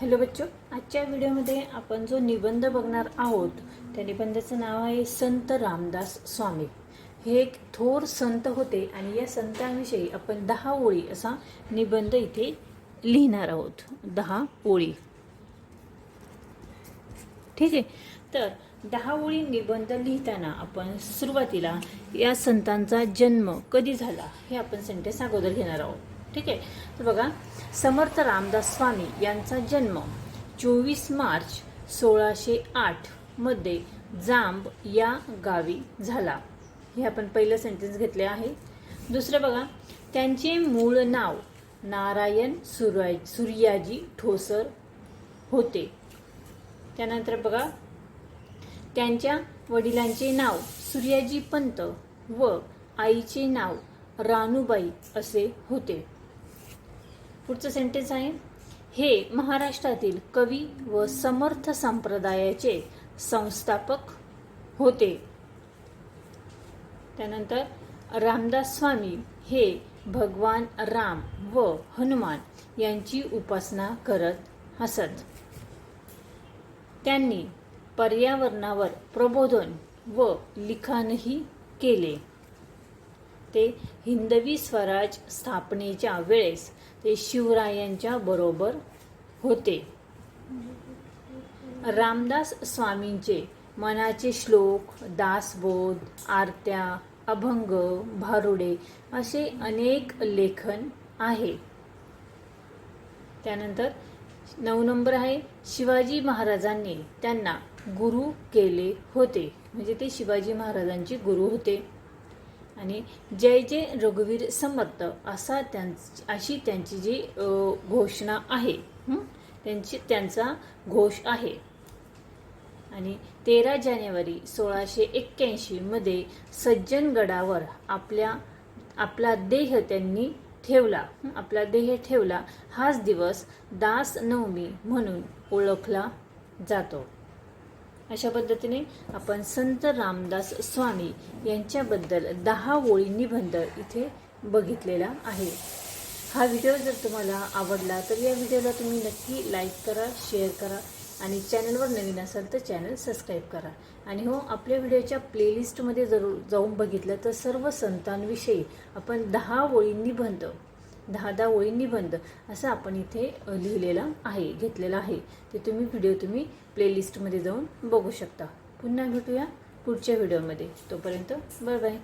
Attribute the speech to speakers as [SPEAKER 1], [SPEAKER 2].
[SPEAKER 1] Hello बच्चो आजच्या व्हिडिओमध्ये आपण जो निबंध बघणार आहोत त्या निबंधाचं नाव आहे संत रामदास स्वामी. हे एक थोर संत होते आणि या संतांविषयी आपण दहा ओळी असा निबंध इथे लिहिणार आहोत. दहा ओळी. ठीक आहे? तर दहा ओळी निबंध लिहिताना आपण सुरुवातीला या संतांचा जन्म कधी झाला हे आपण सेंटेन्स अगोदर घेणार आहोत. ठीक आहे? तर बघा समर्थ रामदास स्वामी यांचा जन्म चोवीस मार्च सोळाशे आठमध्ये जांब या गावी झाला. हे आपण पहिलं सेंटेन्स घेतले आहे. दुसरं बघा त्यांचे मूळ नाव नारायण सूर्या सूर्याजी ठोसर होते. त्यानंतर बघा त्यांच्या वडिलांचे नाव सूर्याजी पंत व आईचे नाव रानूबाई असे होते. पुढचं सेंटेन्स आहे. हे महाराष्ट्रातील कवी व समर्थ संप्रदायाचे संस्थापक होते. त्यानंतर रामदास स्वामी हे भगवान राम व हनुमान यांची उपासना करत असत. त्यांनी पर्यावरणावर प्रबोधन व लिखाणही केले. ते हिंदवी स्वराज स्थापनेच्या वेळेस ते शिवरायांच्या बरोबर होते. रामदास स्वामींचे मनाचे श्लोक दासबोध आरत्या अभंग भारुडे असे अनेक लेखन आहे. त्यानंतर नऊ नंबर आहे शिवाजी महाराजांनी त्यांना गुरु केले होते. म्हणजे ते शिवाजी महाराजांचे गुरु होते. आणि जय जय रघुवीर समर्थ असा त्यां अशी त्यांची जी घोषणा आहे. त्यांची त्यांचा घोष आहे. आणि तेरा जानेवारी सोळाशे एक्क्याऐंशीमध्ये सज्जनगडावर आपल्या आपला देह त्यांनी ठेवला. आपला देह ठेवला. हाच दिवस दास नवमी म्हणून ओळखला जातो. अशा पद्धतीने आपण संत रामदास स्वामी यांच्याबद्दल दहा ओळी निबंध इथे बघितलेला आहे. हा व्हिडिओ जर तुम्हाला आवडला तर या व्हिडिओला तुम्ही नक्की लाईक करा शेअर करा आणि चॅनलवर नवीन असाल तर चॅनल सबस्क्राईब करा. आणि हो आपल्या व्हिडिओच्या प्लेलिस्टमध्ये जरूर जाऊन बघितलं तर सर्व संतांविषयी आपण दहा ओळी निबंध दहा दहा ओळी निबंध असं आपण इथे लिहिलेला आहे घेतलेला आहे. ते तुम्ही व्हिडिओ तुम्ही प्लेलिस्टमध्ये जाऊन बघू शकता. पुन्हा भेटूया पुढच्या व्हिडिओमध्ये तोपर्यंत बाय बाय